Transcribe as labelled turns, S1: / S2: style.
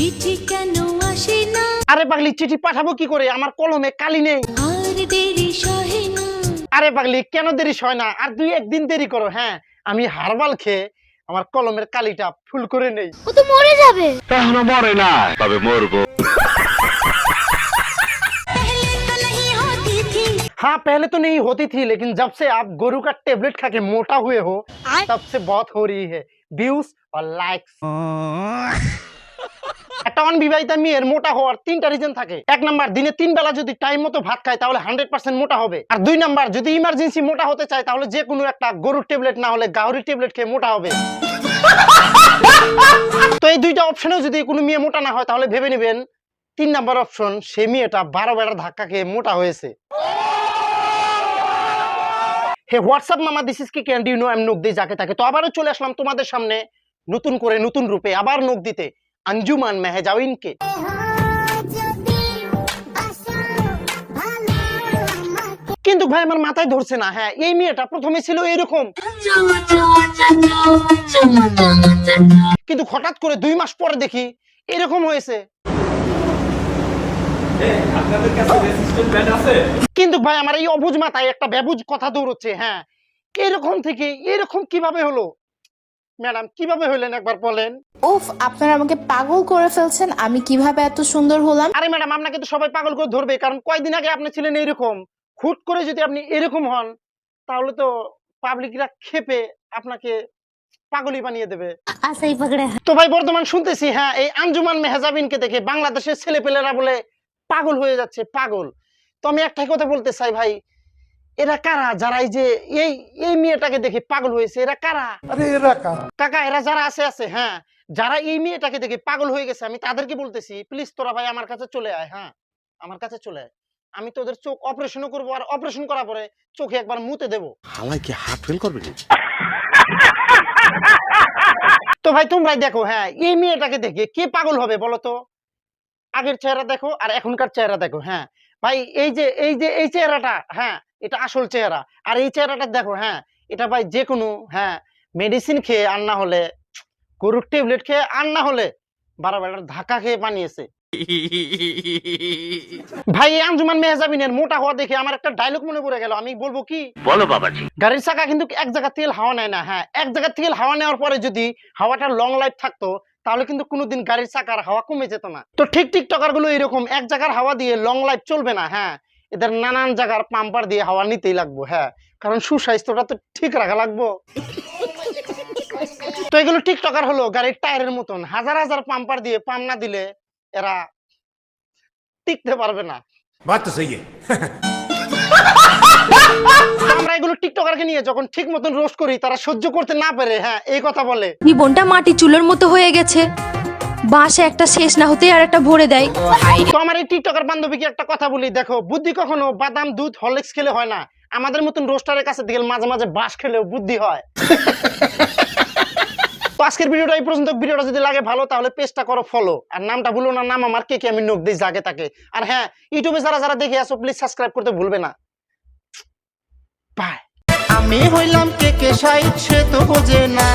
S1: চিঠি কেন আসে না
S2: আরে পাগলি চিঠি পাঠাবো কি করে আমার কলমে কালি নেই
S1: আর দেরি সহে না
S2: আরে পাগলি কেন দেরি হয় না আর দুই একদিন দেরি করো হ্যাঁ আমি হারবাল খেয়ে আমার কলমের কালিটা ফুল করে নেই
S1: ও তো মরে যাবে
S3: এখনো মরে না তবে মরবো
S1: पहले तो नहीं होती थी
S2: हाँ पहले तो नहीं होती थी लेकिन जब से आप गोरू का टेबलेट खा के मोटा हुए हो
S1: आय?
S2: तब से बहुत हो रही है व्यूज और लाइक्स একটা অনবিবাহিতা মেয়ের মোটা হওয়ার তিনটা রিজন থাকে। এক নাম্বার, দিনে তিন বেলা যদি টাইম মতো ভাত খায়, তাহলে হান্ড্রেড পার্সেন্ট মোটা হবে। আর দুই নাম্বার, যদি ইমার্জেন্সি মোটা হতে চায়, তাহলে যে কোনো একটা গরুর ট্যাবলেট না হলে গাহরির ট্যাবলেট খেয়ে মোটা হবে। তো এই দুইটা অপশনেও যদি কোনো মেয়ে মোটা না হয়, তাহলে ভেবে নেবেন, তিন নাম্বার অপশন সে মেয়েটা বারো বেড়ার ধাক্কা খেয়ে মোটা হয়েছে। হে হোয়াটসঅ্যাপ মামা দিস ইস কি ক্যান ইউ নো এম নোক দিয়ে যাকে থাকে তো আবারও চলে আসলাম তোমাদের সামনে, নতুন করে, নতুন রূপে, আবার নোক দিতে আঞ্জুমান মেহজাউইনকে কিন্তু ভাই আমার মাথায় ধরছে না হ্যাঁ এই মেয়েটা প্রথমে ছিল এরকম কিন্তু হঠাৎ করে দুই মাস পরে দেখি এরকম হয়েছে কিন্তু ভাই আমার এই অবুজ মাথায় একটা ব্যবুজ কথা দৌড়চ্ছে হ্যাঁ এরকম থেকে এরকম কীভাবে হলো ম্যাডাম কীভাবে হইলেন একবার বলেন?
S4: উফ আপনারা আমাকে পাগল করে ফেলছেন। আমি কীভাবে এত সুন্দর হলাম?
S2: আরে ম্যাডাম আপনাকে তো সবাই পাগল করে ধরবে কারণ কয়দিন আগে আপনি ছিলেন এরকম হুট করে যদি আপনি এরকম হন তাহলে তো পাবলিকরা খেপে আপনাকে পাগলই বানিয়ে দেবে।
S1: আচ্ছা, আসাই পাগড়ে
S2: তো ভাই বর্তমান শুনতেছি হ্যাঁ এই আঞ্জুমান মেহজাবিনকে দেখে বাংলাদেশের ছেলেপেলেরা বলে পাগল হয়ে যাচ্ছে পাগল। তো আমি একটাই কথা বলতে চাই ভাই এরা কারা? যারা এই যে এই এই মেয়েটাকে দেখে পাগল হয়েছে এরা কারা?
S5: আরে এরা কারা?
S2: কাকা এরা যারা আছে আছে হ্যাঁ। যারা এই মেয়েটাকে দেখে পাগল হয়ে গেছে আমি তাদেরকে বলতেছি প্লিজ তোরা ভাই আমার কাছে চলে আয় হ্যাঁ আমার কাছে চলে আয়। আমি তোদের চোখ অপারেশনও করব আর অপারেশন করার পরে চোখে একবার মুতে দেবো।
S3: হালাই কি হার্ট ফেল করবে
S2: তো ভাই তোমরাই দেখো হ্যাঁ এই মেয়েটাকে দেখে কে পাগল হবে বলো তো? আগের চেহারা দেখো আর এখনকার চেহারা দেখো হ্যাঁ। ভাই এই যে এই যে এই চেহারাটা হ্যাঁ এটা আসল চেহারা। আর এই চেহারাটা দেখো হ্যাঁ এটা ভাই যে কোনো হ্যাঁ মেডিসিন খেয়ে আর না হলে গরুর ট্যাবলেট খেয়ে আর না হলে বারো বেলার ধাক্কা খেয়ে বানিয়েছে। ভাই আঞ্জুমান মেহজাবিনের মোটা হওয়া দেখে আমার একটা ডায়লগ মনে পড়ে গেল। আমি বলব কি?
S3: বলো বাবাজি।
S2: গাড়ির চাকা কিন্তু এক জায়গা তেল হাওয়া নেয় না হ্যাঁ এক জায়গা তেল হাওয়া নেওয়ার পরে যদি হাওয়াটা লং লাইফ থাকতো তাহলে কিন্তু কোনোদিন গাড়ির চাকার হাওয়া কমে যেত না। তো ঠিক ঠিক টকারগুলো এরকম এক জায়গার হাওয়া দিয়ে লং লাইফ চলবে না হ্যাঁ এদের নানান জায়গার পাম্পার দিয়ে হাওয়া নিতেই লাগবো হ্যাঁ। কারণ সুস্বাস্থ্যটা তো ঠিক রাখা লাগবো। তো এগুলো টিকটকার হলো গাড়ির টায়ারের মতন। হাজার হাজার পাম্পার দিয়ে পাম্প না দিলে এরা টিকতে পারবে না। আমরা এগুলো টিকটকারকে নিয়ে যখন ঠিক মতন রোস্ট করি তারা সহ্য করতে না পারে হ্যাঁ এই কথা বলে।
S6: জীবনটা মাটি চুলোর মতো হয়ে গেছে। বাঁশে একটা শেষ না হতেই আর একটা ভরে দেয়।
S2: তো আমার এই টিকটকার বান্ধবীকে একটা কথা বলি দেখো বুদ্ধি কখনো বাদাম দুধ হরলিক্স খেলে হয় না। আমাদের মতন রোস্টারের কাছে দিকে মাঝে মাঝে বাস খেলেও বুদ্ধি হয়। তো আজকের ভিডিওটা এই পর্যন্ত। ভিডিওটা যদি লাগে ভালো তাহলে পেজটা করো ফলো আর নামটা ভুলো না নাম আমার কে কে আমি নোক দিই জাগে তাকে। আর হ্যাঁ ইউটিউবে যারা যারা দেখে আসো প্লিজ সাবস্ক্রাইব করতে ভুলবে না। বাই আমি হইলাম কে কে সাইড সে তো বোঝে না।